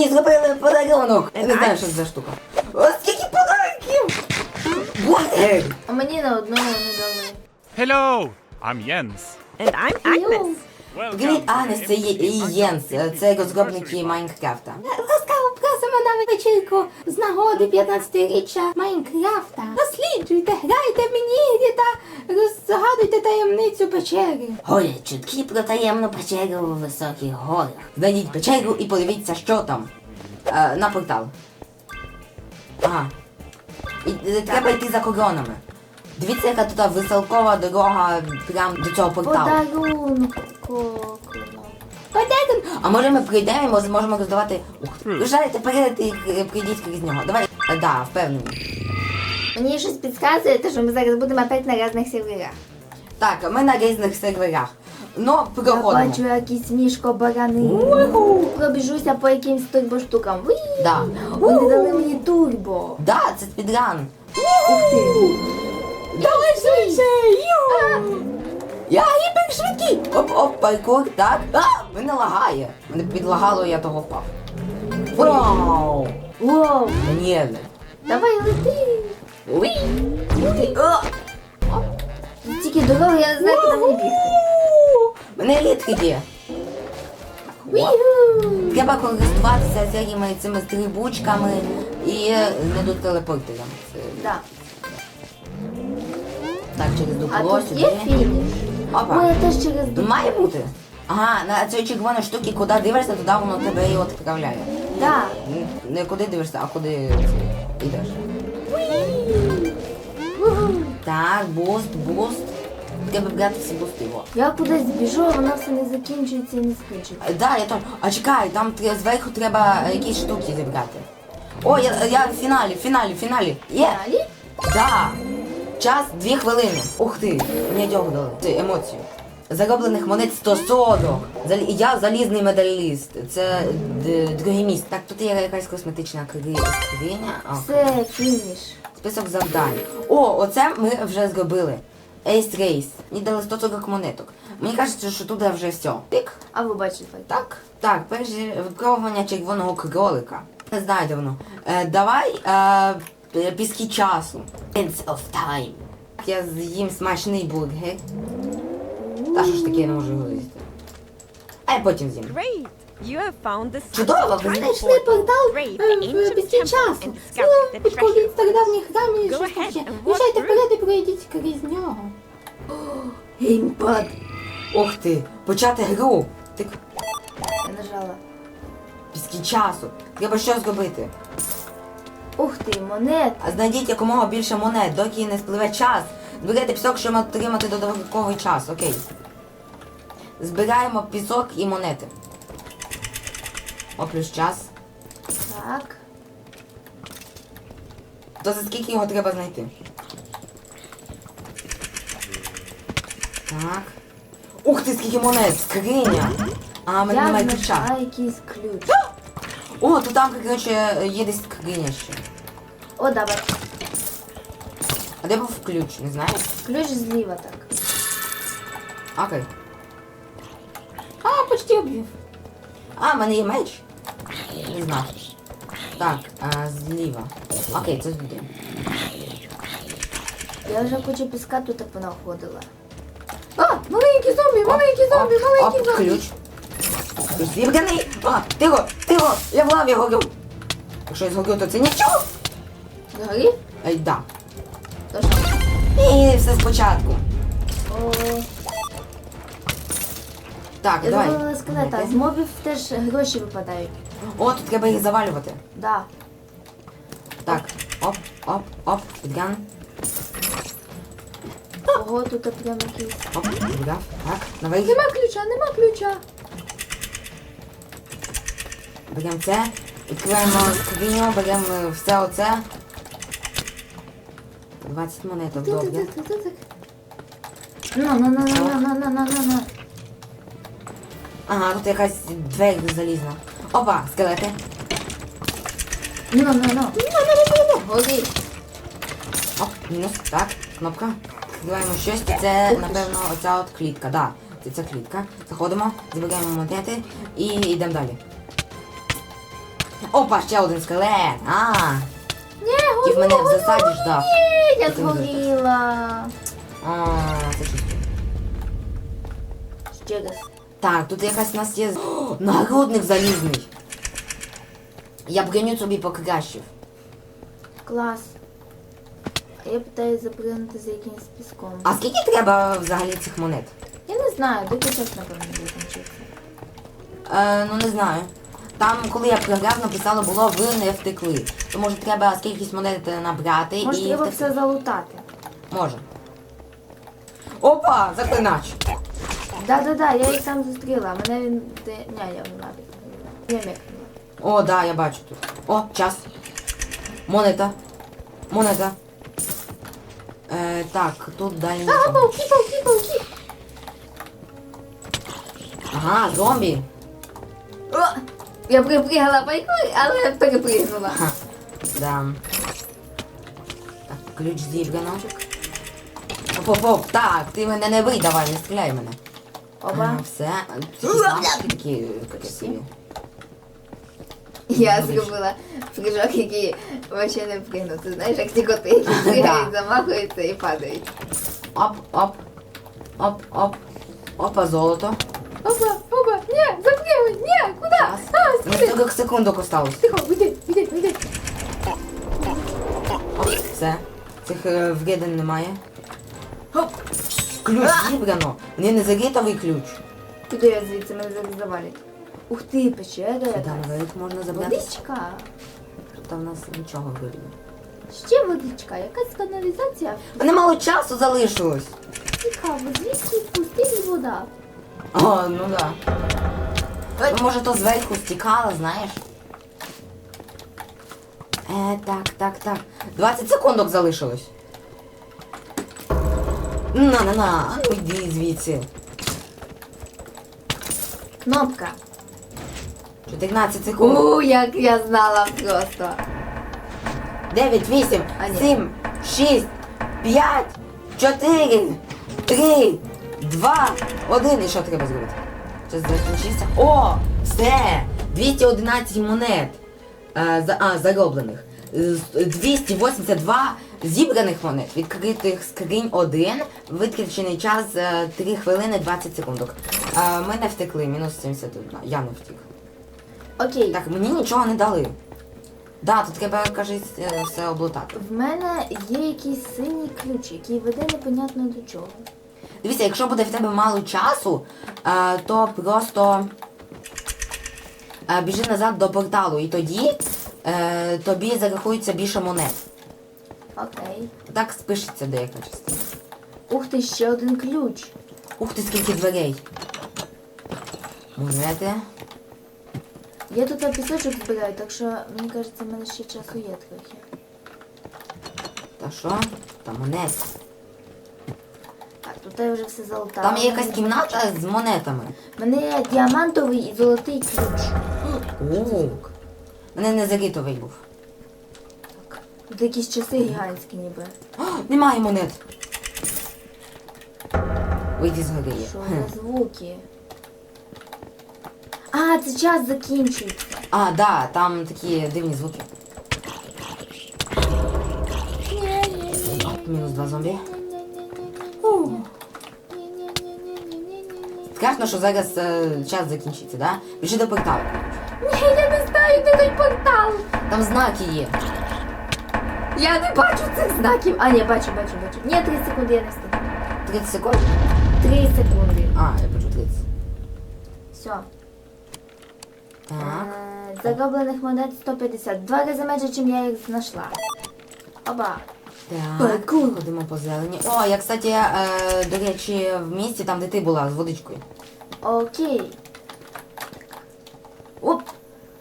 Мені зробили подарунок. Я не знаю, що це за штука. О, скільки подарунків! Боже! А мені на одного не дали. Hello, I'm Jens. And I'm Agnes. Привіт, Агнес, це є і Єнс. Це розробники Майнкрафта. Ласкаво просимо на вечірку з нагоди 15-річчя Майнкрафта. Досліджуйте, грайте в міні та розгадуйте таємницю печери. Ходять чутки про таємну печеру у високих горах. Знайдіть печеру і подивіться, що там. Е, на портал. Ага. І, е, треба йти за коронами. Дивіться, яка тут високова дорога прямо до цього порталу. Подарунок. Пойдете. А може ми прийдемо і може- зможемо роздавати. Ух, Рушайте перед і прийдіть крізь нього. Давай. Е, Да, впевнений. Мені щось підказує, те, що ми зараз будемо опять на різних серверах. Так, ми на різних серверах. Ну, Я проходимо. бачу якісь мішко барани. Пробіжуся по якимсь турбоштукам. Уі! Да. Вони дали мені турбо. Да, це спідран. Ух ти. Давай швидше! Я гіпершвидкий! Оп, оп, паркур, так. А, мене лагає. Мене підлагало, я того впав. Вау! Воу. Ні. Давай лети. Уй! Ти. О. Тільки дороги, я знаю, куди мені бігти. Мене літки є. Уі-гу. Треба користуватися всякими цими стрибучками і не до телепортером. Це- Да. Так, через А дупло тут є фініш? Опа. Ой, я теж через дупло. Має бути. Ага, на цій червоній штуці, куди дивишся, туди воно тебе і відправляє. Да. Н- Не куди дивишся, а куди це, йдеш. Угу. Так, буст, буст. Треба брати всі бусти. Во. Я кудись біжу, а воно все не закінчується і не скінчується. Е, Да, я там. А чекай, там тре- зверху треба е, якісь штуки зібрати. О, я, я в фіналі, в фіналі, в фіналі. Є! Далі? Да! Час дві хвилини. Ух ти, мені дьогу дали. Це емоцію. Зароблених монет 140. Залі- Я залізний медаліст. Це д- друге місце. Так, тут є якась косметична кри- скриня. Все, фініш. Список завдань. О, оце ми вже зробили. Ace Race. Мені дали 140 монеток. Мені кажеться, що тут вже все. Тик. А ви бачите. Так, так, перше випробування червоного кролика. Не знаю, де воно. Е, давай е, піски часу. Sense of time. Я з'їм смачний бургер. Та що ж таке я не можу його їсти. А я потім з'їм. Чудово, ви знайшли портал е, в ancient часу. discovered the стародавніх храмів і щось ще. through. вперед і пройдіть крізь нього. Геймпад. Ох ти, почати гру. Тик. Я нажала. Піски часу. Треба що зробити? Ух ти, монет. А знайдіть якомога більше монет, доки не спливе час. Збирайте пісок, щоб отримати додатковий час, окей. Збираємо пісок і монети. О, плюс час. Так. То за скільки його треба знайти? Так. Ух ти, скільки монет! Скриня! А, мене Я немає ключа. знайшла якийсь ключ. О, то там, коротше, є десь скриня ще. О, давай. А де був ключ, не знаєш? Ключ зліва так. Окей. А, почти обвів. А, в мене є меч. Не знав. Так, а, зліва. Окей, це сюди. Я вже кучу піска тут понаходила. А, маленький зомбі, маленький зомбі, маленький оп, зомбі. ключ. Ключ зібраний. А, тихо, тихо, я в лаві горю. Якщо я згорю, то це нічого. Згорів? Ей, да. То що? І все спочатку. О, Так, я давай. завалила скелета. З мобів теж гроші випадають. О, тут треба їх завалювати. Да. Так, оп, оп, оп, підган. Ого, тут прям якийсь. Оп, підгав. Так, наверх. Нема ключа, нема ключа. Беремо це, відкриваємо скриню, беремо все оце. 20 монеток, добре. Ну, ну, ну, ну, ну, ну, ну, ну, ну. Ага, тут якась двері залізна. Опа, скелети. Ну, ну, ну. Ну, ну, ну, ну, ну. Горі. Оп, мінус. Так, кнопка. Відкриваємо щось. Це, напевно, оця от клітка. Да, це ця клітка. Заходимо, збираємо монети і йдемо далі. Опа, ще один скелет. А, В мене в засаді ждав. Ні, я згоріла. а, це чисто. Ще раз. Так, тут якась у нас є. О, нагрудник залізний. Я броню собі покращив. Клас. Я питаюсь запригнути за якимось піском. А скільки треба взагалі цих монет? Я не знаю, до час, напевно, буде. Е, ну не знаю. Там, коли я програв, написало було ви не втекли. То може треба скількись монет набрати Може, і треба втекти. все залутати. Може. Опа! Заклинач! Да-да-да, я їх там зустріла. Мене він. Де... Ні, я навіть. Я м'якнула. О, да, я бачу тут. О, час. Монета. Монета. Е, так, тут далі. А, нічого. пауки, пауки, пауки! Ага, зомбі. О! Я припригала пайкою, але перепригнула. Ха. Да. Так, ключ зібрано. Оп-оп-оп, так, ти мене не бий, давай, не стріляй мене. Оба. А, все. Ці лампочки такі красиві. Я зробила прыжок, який вообще не впригнути. Знаєш, як ті коти, які пригають, замахуються і падають. Оп, оп. Оп, оп. Опа, золото. Опа, опа, ні, запригуй, ні, куди? Раз. А. 40 секундок осталось. Тихо, уйди, уйди. Оп, все. Цих е, вреден немає. Хоп. Ключ зібрано. Не незагітовий ключ. Куди я звідси мене зараз завалять? Ух ти, печера Сюди якась. можна забрати. Водичка. Тут в нас нічого видно. Ще водичка, якась каналізація. А Немало часу залишилось. Цікаво, звідки в пустині вода? О, ну да. Ну, може то зверху стікало, знаєш? Е, так, так, так. 20 секундок залишилось. На, на, на, ну йди звідси. Кнопка. 14 секунд. У, як я знала просто. 9, 8, А, ні. 7, 6, 5, 4, 3, 2, 1. І що треба зробити? Час закінчився. О, все! 211 монет. Е, за, а, зароблених. 282 зібраних монет. Відкритих скринь 1. Витрачений час е, 3 хвилини 20 секундок. Е, ми не втекли, мінус 71. Я не втік. Окей. Так, мені нічого не дали. Да, тут треба, кажуть, е, все облутати. В мене є якийсь синій ключ, який веде непонятно до чого. Дивіться, якщо буде в тебе мало часу, е, то просто е, біжи назад до порталу, і тоді е, тобі зарахується більше монет. Окей. Так спишеться деяка частина. Ух ти, ще один ключ. Ух ти, скільки дверей. Монети. Я тут пісочок збираю, так що мені кажеться, в мене ще часу є трохи. Та що? Та монети. Тут я вже все залутала. Там є якась кімната з монетами. У мене є діамантовий і золотий ключ. О, мене не загітовий був. Так. Тут якісь часи гігантські ніби. О, немає монет. Вийди з гори. Що за звуки? А, це час закінчується. А, да, там такі дивні звуки. Мінус два зомбі. Страшно, що зараз е, час закінчиться, да? Біжи до порталу. Ні, я не знаю, де той портал. Там знаки є. Я не бачу цих знаків. А, ні, бачу, бачу, бачу. Ні, 3 секунди я не встигну. 30 секунд. 3 секунди. А, я почув 30. Все. Так. Е, Зароблених монет 150. Два рази менше, чим я їх знайшла. Оба. Так. Ходимо по зелені. О, я, кстати, е, до речі, в місті, там, де ти була, з водичкою. Окей. Оп!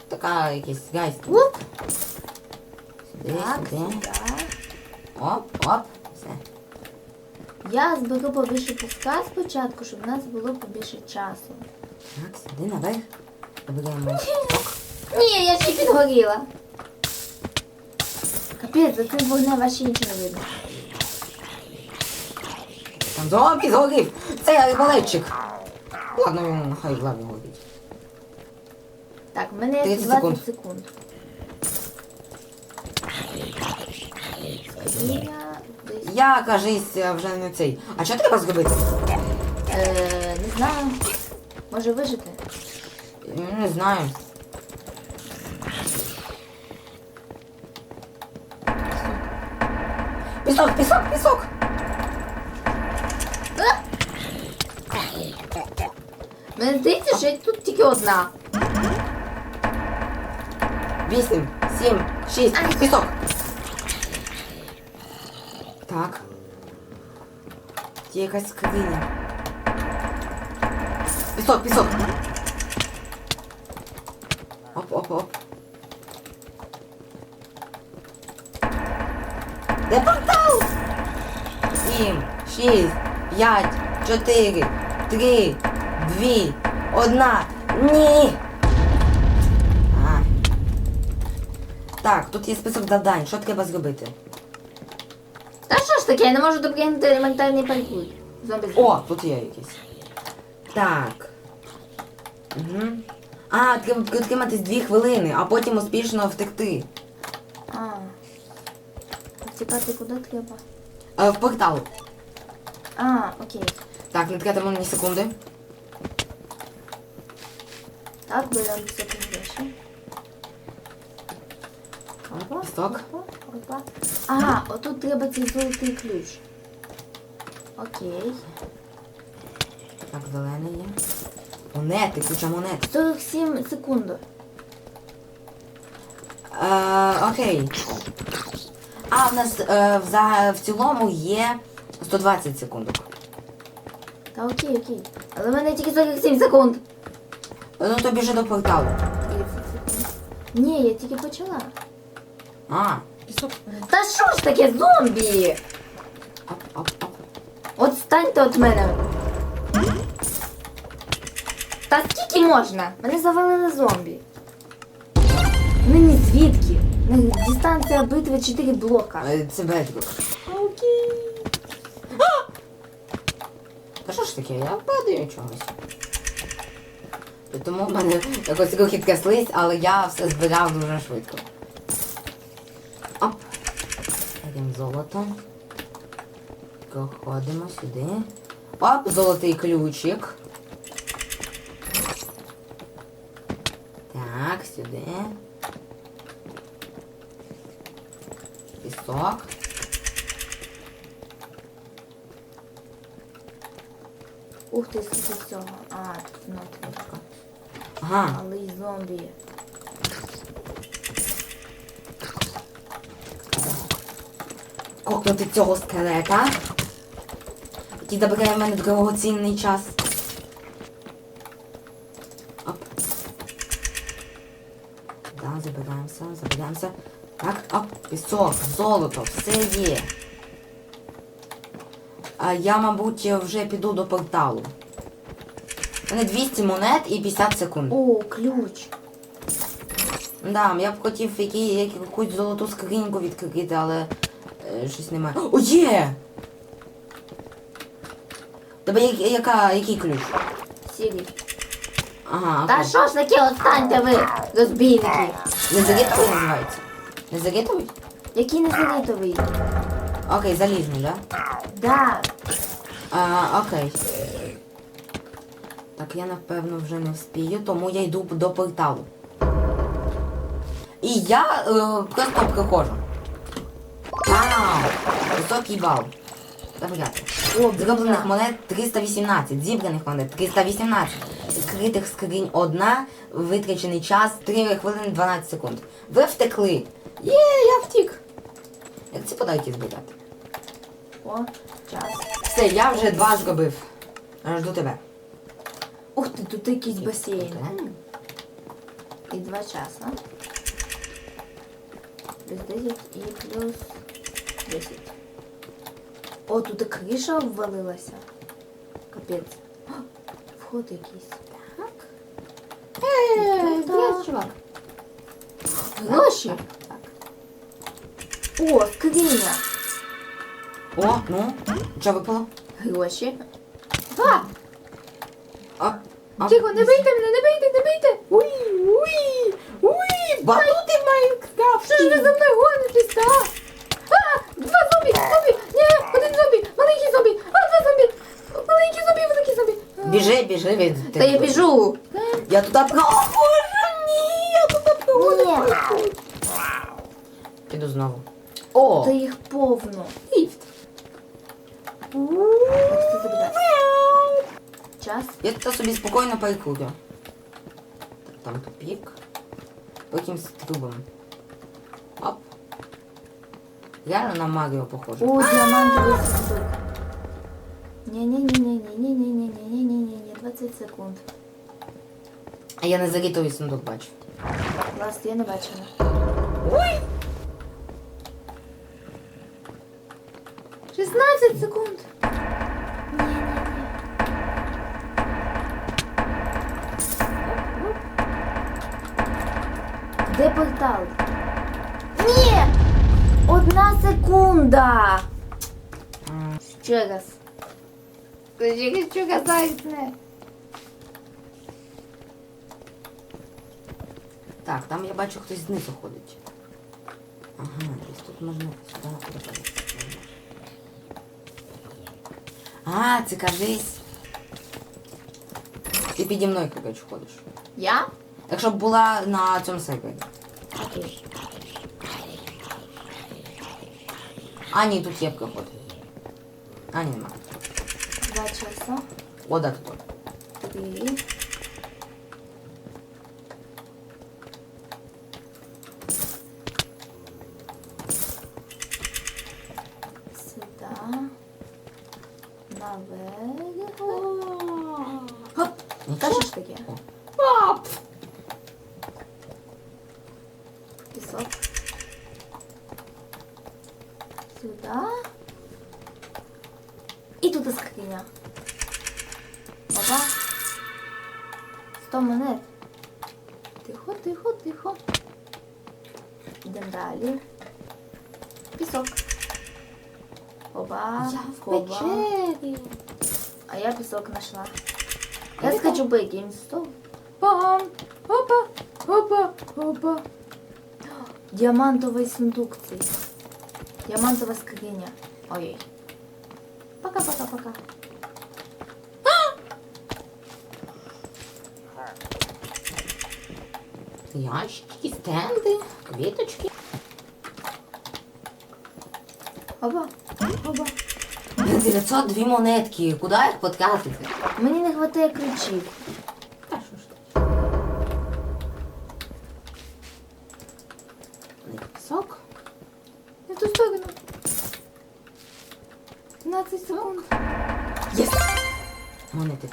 Така якась гайська. Уп. Сюди, Так, сюди. сюди. Оп, оп. Все. Я зберу побільше піска спочатку, щоб в нас було побільше часу. Так, сюди наверх. Добираємо. Ні, я ще підгоріла. Під, закрив вогнем, а ще нічого не видно. Там зомбі згорів! Це арбалетчик! Ладно, йому в лаві горить. Так, в мене є 30 секунд. секунд. Я десь, Я, кажись, вже не цей. А що треба зробити? е, не знаю. Може вижити? Не знаю. Пісок, пісок, пісок! Мені здається, що тут тільки одна. Вісім, сім, шість, пісок. Так. Є якась скриня. Пісок, пісок. 6, 5, 4, 3, 2, 1. Ні. А. Так, тут є список завдань. Що треба зробити? Та що ж таке, я не можу допринути елементарний паркур. Зомбі О, тут є якийсь. Так. Угу. А, треба підтриматись 2 хвилини, а потім успішно втекти. А. Втікати куди треба? Е, в портал. А, окей. Так, не тратимо ні секунди. Так, беремо високі гроші. Опа, Пісок. опа, опа. Ага, отут треба цей золотий ключ. Окей. Так, зелений є. Монети, ключа монети. 47 секунд. Е, окей. А, в нас е, в, в цілому є 120 секунд. Та окей, окей. Але в мене тільки 47 секунд. Ну то біжи до порталу. 30 секунд. Ні, я тільки почала. А. Та що ж таке зомбі? Оп, оп, оп. От станьте від мене. Та скільки можна? Мене завалили зомбі. Мені звідки? Ну, Дистанція битви 4 блока. Е, Це бедрок. Окей. Що ж таке, я падаю чогось. Тому в мене якось руки тряслись, але я все збирав дуже швидко. Оп. Беремо золото. Проходимо сюди. Оп, золотий ключик. Так, сюди. Пісок. Ух ти, скільки цього. А, тут кнопочка. Ага. Але й зомбі. кокнути цього скелета, який забирає в мене дорогоцінний час. Оп. Да, забираємося, забираємося. Так, оп, пісок, золото, все є. Я, мабуть, вже піду до порталу. У мене 200 монет і 50 секунд. О, ключ. Да, я б хотів які, якусь золоту скриньку відкрити, але е, щось немає. О, є! Тебе я- яка, який ключ? Сірі. Ага, Та окей. що ж таке, от станьте ви, розбійники. Незарітовий називається? Незарітовий? Який незалітовий? Окей, залізний, да? Да. А, окей. Так, я напевно вже не вспію, тому я йду до порталу. І я е, просто приходжу. Вау! Високий бал. Забрати. О, Зроблених монет 318, зібраних монет 318. Відкритих скринь одна, витрачений час 3 хвилини 12 секунд. Ви втекли. Є, я втік. Як ці подайки збирати? О, час. Все, я вже два зробив. Жду тебе. Ух ти, тут якийсь басейн. І два часа. Плюс 10 і плюс 10. О, тут і криша обвалилася. Капець. О, Вход якийсь. Так. Е, Та-та. чувак. Гроші. Так. О, скриня. О, ну, що випало? Гроші. Га! А, а. Тихо, не бийте мене, не бийте, не бийте! Уй, уй, уй, батути Майнкрафт! Що ж ви за мною гонитесь, та? А, два зомбі, зомбі, ні, один зомбі, маленький зомбі, а два зомбі, маленький зомбі, великий зомбі. А. Біжи, біжи від. Та я біжу. Е? Я туди про... О, боже, ні, я туди проводив. Піду знову. О! Та їх повно. Час. Я тут собі спокійно перекурю. Так, там тупік. Потім з трубом. Оп. Реально на Маріо похоже. О, діамантовий сундук. Ні-ні-ні-ні-ні-ні-ні-ні-ні-ні-ні-ні-ні, 20 секунд. А я не залітовий сундук бачу. Ласт, я не бачила. Ой! 16 секунд. Де портал? Ні! Одна секунда! Ще раз. Я хочу казати. Так, там я бачу хтось знизу ходить. Ага, десь тут можна сюди перепадати. А, це кажись. Ти піді мною, коротше, ходиш. Я? Якщо б була на цьому сервері. Окей. А, ні, тут є проход. А, ні, нема. Два часа. О, да, тут. Три. Сюда. Наверх. Хоп! Та що ж таке? Оп! А Я я скачу по якимсь стол. Пам! Опа! Опа! Опа! Діамантовий сундук цей. Діамантова скриня. Ой. Пока-пока-пока. Ящики, стенди, квіточки. Опа! Опа! 902 монетки. Куди їх потратити? Мені не вистачає ключів.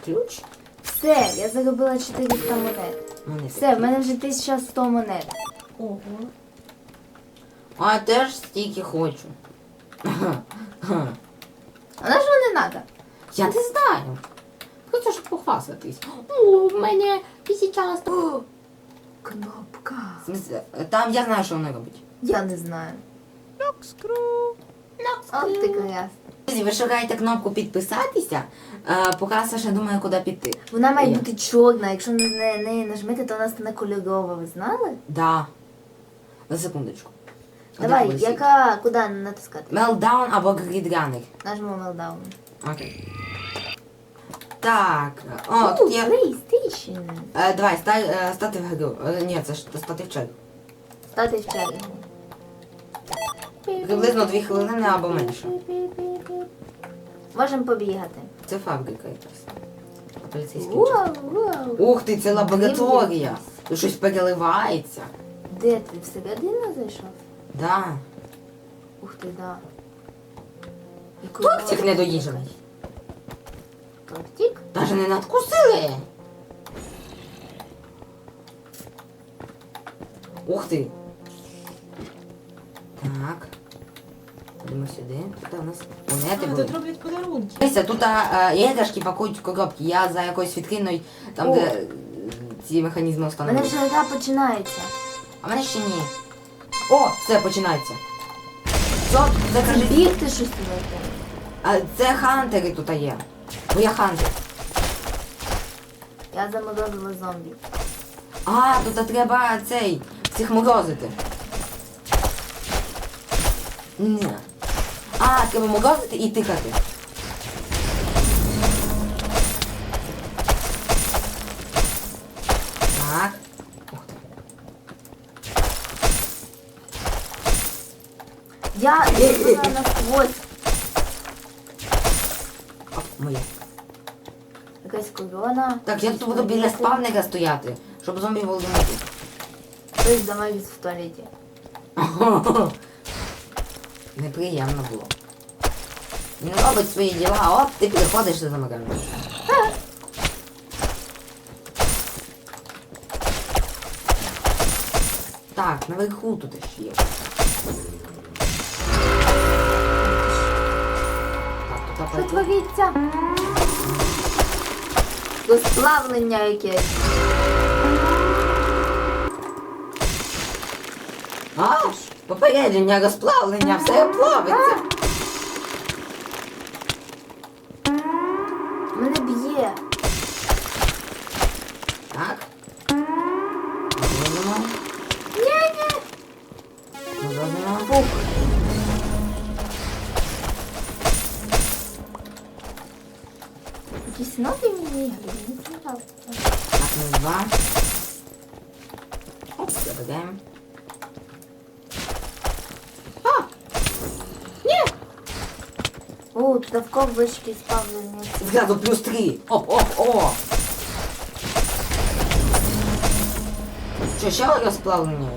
Ключ. Все, я заробила 400 монет. Монети Все, в мене вже 1100 монет. Ого. А я теж стільки хочу. А на що не треба? Я не знаю. Хочу ж похвастатись. О, в мене тисяча сто. Кнопка. Там я знаю, що воно робить. Я не знаю. Lockscrew. От ти крас. Друзі, ви шукаєте кнопку підписатися, е, поки Саша думає, куди піти. Вона має Я. бути чорна. Якщо на неї неї нажмете, то вона стане кольорова. Ви знали? Да. На секундочку. Давай, яка куди натискати? Meltdown або Grid Runner. Нажмемо мелдаун. Окей. Так. О, тут є. PlayStation. Е, давай, ста, е, стати в гру. Е, ні, це ж стати в чергу. Стати в чергу. Приблизно дві хвилини або менше. Можемо побігати. Це фабрика якась. Поліцейський Вау, вау. Ух ти, це лабораторія. Тут щось переливається. Де ти всередину зайшов? Да. Ух ти, да. І Тортик недоїжений. Тортик? Даже не надкусили. Ух ти. Так. Ходимо сюди. Тут у нас монети А, були. тут роблять подарунки. Дивіться, тут а, іграшки пакують в коробки. Я за якоюсь відкиною, там О. де е, ці механізми У мене встановлені. вже гра починається. А в мене ще ні. О, все, починається. Що? Це. Бігти щось туди. А це хантери тут є. Бо я хантер. Я заморозила зомбі. А, тут треба цей всіх морозити. Ні. А, треба магазити і тикати. Так. Я я на хвост. Моя. Якась корона. Так, я тут буду біля спавника стояти, щоб зомбі волонтери. Тобто давай в туалеті. Неприємно було. Він робить свої діла, а от ти приходиш і замикаєш. Так, наверху тут ще є. Так, Що тут твориться? Розплавлення якесь. А, попередження, розплавлення, все плавиться. Ковбочки спавлення. Зразу плюс три. Оп, оп, о! Що, ще розплавлення?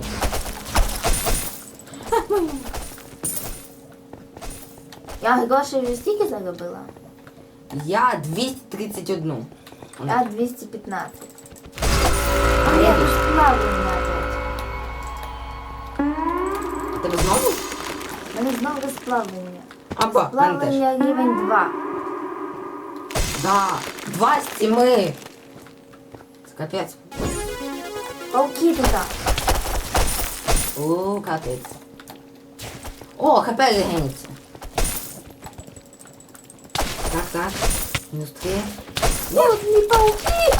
Я грошей вже стільки заробила? Я 231. Я 215. А Я я тут сплавлення опять. Тебе знову? Мене знову розплавлення. Апа, в мене теж. Сплавлення рівень 2. Да, два з сіми. Це Капець. Пауки тут. О, капець. О, хп легениться. Так, так. Мінус три. Тут не пауки!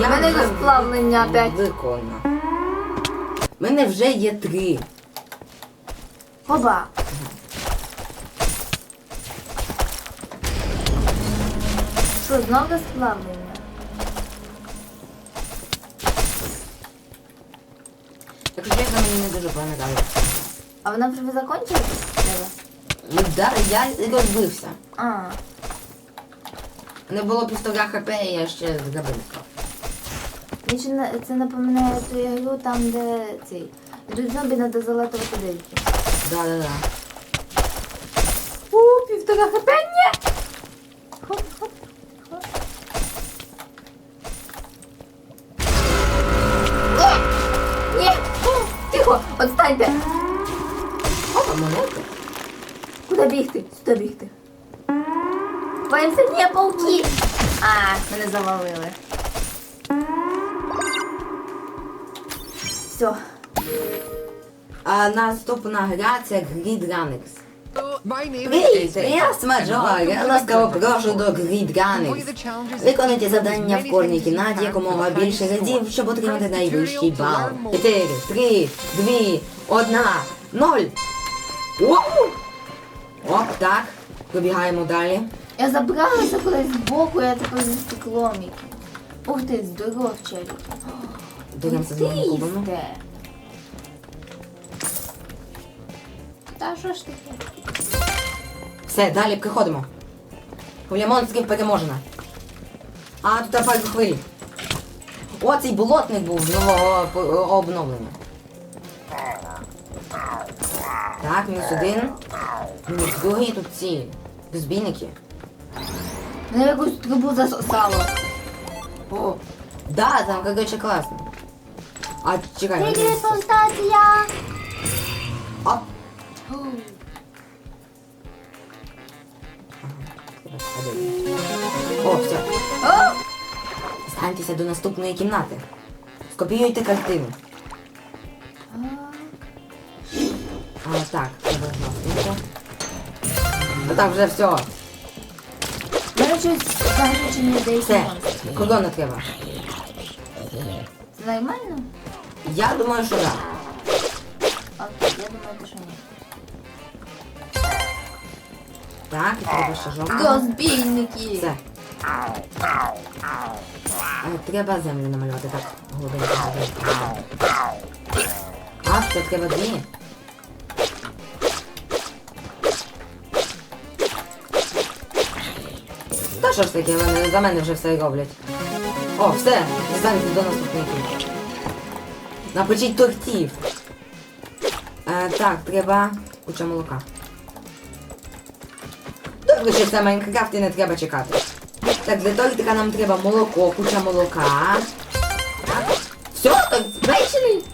Я У мене вже розплавлення опять. Виконано. В мене вже є три. Оба. Що, знову розплавлення? Якщо чесно, мені не дуже пам'ятаю. А вона вже закончилась? Ну, да, я розбився. А, Не було півтора хп, і я ще згадав. На- це напоминає ту ігру, там де цей. Йдуть зомбі, треба залатувати дельки. Да, да, да. У, півтора хп, ні! Хоп, хоп, хоп. Ні! Ні! Тихо! Отстаньте! Опа. Куди бігти? Сюди бігти. Боїмося, ні, пауки! А, мене завалили. Все. А наступна гра це Grid Runners. Привіт, я Смаджор. Я ласкаво прошу до Grid Runners. Виконуйте завдання в кожній кімнаті якомога більше разів, щоб отримати найвищий бал. 4, 3, 2, 1, 0. Оу! Оп, так. Пробігаємо далі. Я забралася кудись збоку, я тепер за стеклом. Ух ти, здоров, челік. Беремося з нами кубами. Та що ж таке? Все, далі приходимо. Хвиля монстрів переможена. А, тут пару хвилі. О, цей болотник був з нового обновлення. Так, мінус один. Мінус другий тут ці розбійники. Мене якусь трубу засосало. О, да, там, короче, класно. А, чекай. Телепортація! Оп. О, все. О! Станьтеся до наступної кімнати. Скопіюйте картину. А, так, треба. А так, вже все. Мене щось загручені деякі Все. Кого не треба? Нормально? Я думаю, що так. А, я думаю, що ні. Так, і треба шажок. Розбійники! Все. Треба землю намалювати так. Голубенько. А, це треба дві. Та що ж таке, вони за мене вже все роблять. О, все, дістаньте до наступників. Напечіть тортів. Е, так, треба куча молока. Добре, що це Майнкрафт і не треба чекати. Так, для тортика нам треба молоко, куча молока. Так. Все, торт спечений?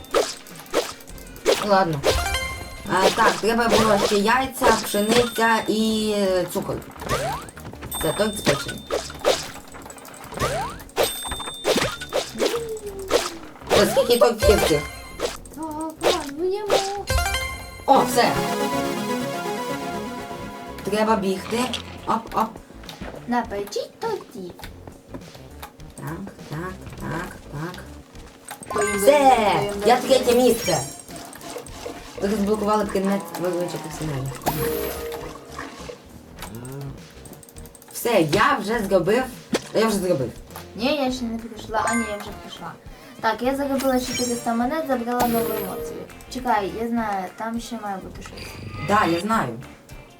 Ладно. А, так, треба було ще яйця, пшениця і е, цукор. Це торт спечений. О, скільки цих? О, все. Треба бігти. Оп, оп. Напечіть тоді. Так, так, так, так. Все! Я третє місце. Ви розблокували предмет виключити вселення. Все, я вже зробив. Я вже зробив. Ні, я ще не прийшла. А ні, я вже прийшла. Так, я заробила 400 монет, забрала нову емоцію. Чекай, я знаю, там ще має бути щось. Да, я знаю.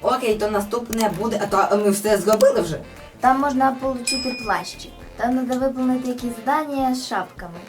Окей, то наступне буде. А то ми все зробили вже. Там можна отримати плащик. Там треба виконати якісь завдання з шапками.